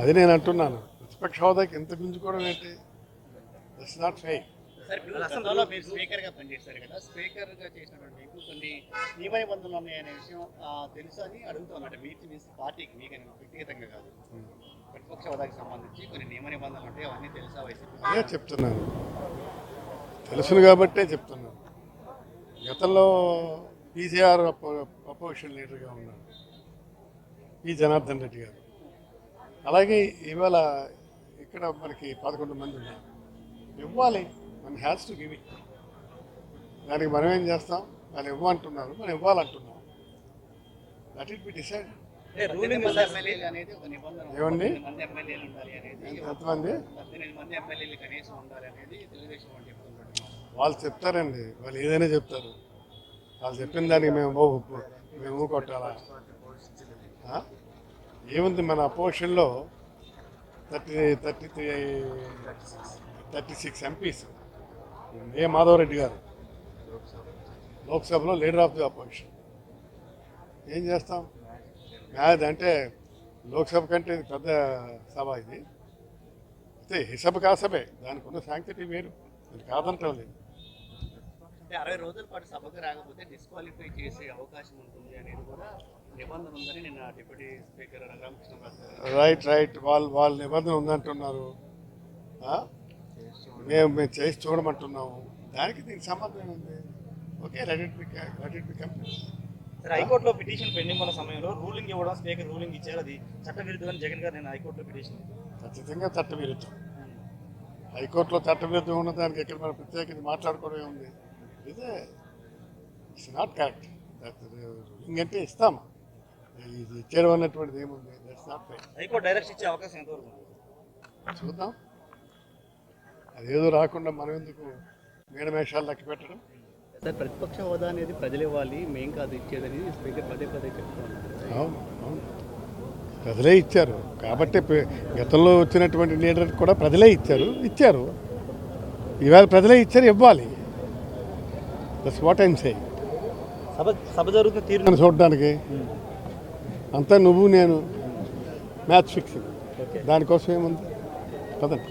అది నేను అంటున్నాను. ప్రతిపక్ష హోదాకి ఎంత గుంజుకోవడం ఏంటి? దట్స్ నాట్ ఫెయిర్ మీరు స్పీకర్గా పనిచేస్తారు కదా స్పీకర్గా చేసినటువంటి మీకు కొన్ని నియమ నిబంధనలు ఉన్నాయనే విషయం తెలుసు అని అడుగుతున్నమాట మీ మీ పార్టీకి మీకు వ్యక్తిగతంగా కాదు. ప్రతిపక్ష హోదాకి సంబంధించి కొన్ని నియమ నిబంధనలు ఉంటాయి అవన్నీ తెలుసా వైసీపీ చెప్తున్నాను. తెలుసును కాబట్టే చెప్తున్నాను. గతంలో పీసీఆర్ అపోజిషన్ లీడర్గా ఉన్నాడు పి. జనార్దన్ రెడ్డి గారు. అలాగే ఇవాళ ఇక్కడ మనకి పదకొండు మంది ఉన్నారు. ఇవ్వాలి. మన హ్యాస్ టు గివ్ ఇట్. దానికి మనం ఏం చేస్తాం? వాళ్ళు ఇవ్వమంటున్నారు. మనం ఇవ్వాలంటున్నాం. That it be decide. ఏమండి? ఎంతమంది పద్దెనిమిది మంది ఎమ్మెల్యేలు కనీసం ఉండాలి అనేది తెలుగుదేశం వాళ్ళు చెప్తారండి. వాళ్ళు ఏదైనా చెప్తారు. వాళ్ళు చెప్పిన దానికి మేము ఓ మేము కొట్టాలా? ఆ? ఏముంది మన అపోజిషన్లో thirty thirty three thirty six MPs. A Madhava Reddy గారు. లోక్సభలో లీడర్ ఆఫ్ ది అపోజిషన్. ఏం చేస్తాం? అది అంటే లోక్సభ కంటే పెద్ద సభ ఇది. అయితే హిసబ్ కాసభే దానికి ఉన్న శాంక్టిటీ వేరు అది లేదు. అంటే అరవై రోజుల పాటు సభకు రాకపోతే డిస్క్వాలిఫై చేసే అవకాశం ఉంటుంది అనేది కూడా నిబంధన ఉందని నిన్న డిప్యూటీ స్పీకర్ రామకృష్ణ గారు రైట్ రైట్ వాళ్ళు వాళ్ళ నిబంధన ఉందంటున్నారు? మేము మేము చేసి చూడమంటున్నాము. దానికి దీనికి సంబంధం ఉంది okay it be it be complete సరే హైకోర్టులో పిటిషన్ పెండింగ్ ఉన్న సమయంలో రూలింగ్ ఇవ్వడం స్పీకర్ రూలింగ్ ఇచ్చారు అది చట్టవిరుద్ధమని జగన్ గారు నేను హైకోర్టులో పిటిషన్ ఖచ్చితంగా చట్టవిరుద్ధం. హైకోర్టులో చట్టవిరుద్ధం ఉన్న దానికి ఇక్కడ మనం ప్రత్యేకించి మాట్లాడుకోవడమే ఉంది ఇదే ఇట్స్ నాట్ కరెక్ట్ ఇంకంటే ఇస్తాం. ఇది ఇచ్చేయడం అన్నటువంటిది ఏముంది దట్స్ నాట్ హైకోర్టు డైరెక్ట్ ఇచ్చే అవకాశం ఎంతవరకు ఉంది? చూద్దాం. అదేదో రాకుండా మనం ఎందుకు మేడమేషాలు లెక్క పెట్టడం? సార్ ప్రతిపక్ష హోదా అనేది ప్రజలు ఇవ్వాలి మేం కాదు ఇచ్చేదని స్పీకర్ పదే పదే అవును అవును. ప్రజలే ఇచ్చారు. కాబట్టి గతంలో వచ్చినటువంటి లీడర్ కూడా ప్రజలే ఇచ్చారు. ఇచ్చారు. ఇవాళ ప్రజలే ఇచ్చారు ఇవ్వాలి. దట్స్ వాట్ ఐమ్ సే సభ సభ జరుగుతున్న తీరు చూడడానికి. అంతా నువ్వు నేను. మ్యాచ్ ఫిక్సింగ్ దానికోసం ఏముంది? పదండి.